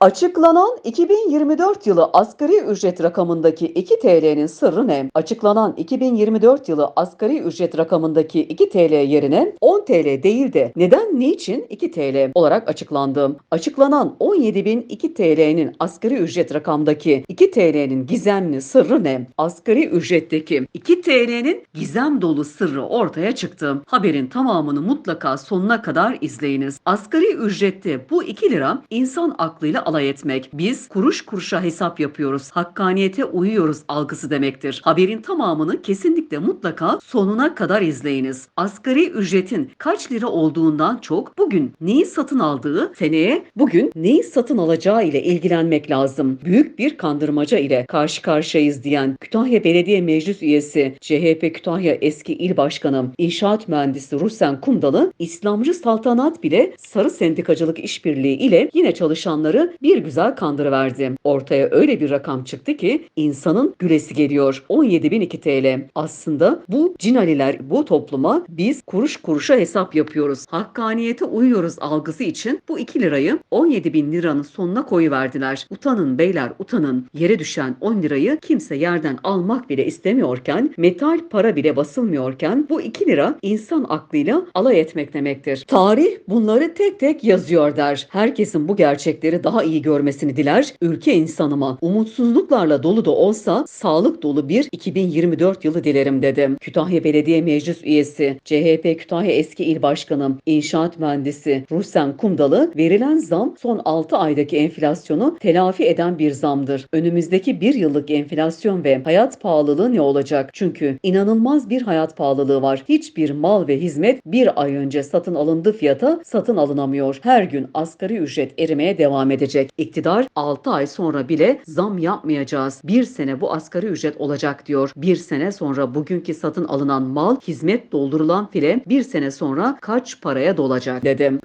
Açıklanan 2024 yılı asgari ücret rakamındaki 2 TL'nin sırrı ne? Açıklanan 2024 yılı asgari ücret rakamındaki 2 TL yerine 10 TL değil de neden niçin 2 TL olarak açıklandı? Açıklanan 17.002 TL'nin asgari ücret rakamdaki 2 TL'nin gizemli sırrı ne? Asgari ücretteki 2 TL'nin gizem dolu sırrı ortaya çıktı. Haberin tamamını mutlaka sonuna kadar izleyiniz. Asgari ücrette bu 2 lira insan aklıyla alay etmek. Biz kuruş kuruşa hesap yapıyoruz. Hakkaniyete uyuyoruz algısı demektir. Haberin tamamını kesinlikle mutlaka sonuna kadar izleyiniz. Asgari ücretin kaç lira olduğundan çok bugün neyi satın aldığı, seneye bugün neyi satın alacağı ile ilgilenmek lazım. Büyük bir kandırmaca ile karşı karşıyayız diyen Kütahya Belediye Meclis üyesi, CHP Kütahya eski il başkanı, inşaat mühendisi Rusen Kumdalı, İslamcı saltanat bile sarı sendikacılık işbirliği ile yine çalışanları bir güzel kandırıverdi. Ortaya öyle bir rakam çıktı ki insanın gülesi geliyor. 17.002 TL. Aslında bu cinaliler bu topluma biz kuruş kuruşa hesap yapıyoruz. Hakkaniyete uyuyoruz algısı için bu 2 lirayı 17 bin liranın sonuna koyuverdiler. Utanın beyler utanın. Yere düşen 10 lirayı kimse yerden almak bile istemiyorken metal para bile basılmıyorken bu 2 lira insan aklıyla alay etmek demektir. Tarih bunları tek tek yazıyor der. Herkesin bu gerçekleri daha iyi görmesini diler. Ülke insanıma umutsuzluklarla dolu da olsa sağlık dolu bir 2024 yılı dilerim dedi. Kütahya Belediye Meclis üyesi, CHP Kütahya eski il başkanı, inşaat mühendisi Rusen Kumdalı verilen zam son 6 aydaki enflasyonu telafi eden bir zamdır. Önümüzdeki bir yıllık enflasyon ve hayat pahalılığı ne olacak? Çünkü inanılmaz bir hayat pahalılığı var. Hiçbir mal ve hizmet bir ay önce satın alındığı fiyata satın alınamıyor. Her gün asgari ücret erimeye devam edecek. İktidar 6 ay sonra bile zam yapmayacağız. Bir sene bu asgari ücret olacak diyor. Bir sene sonra bugünkü satın alınan mal, hizmet doldurulan file bir sene sonra kaç paraya dolacak dedim.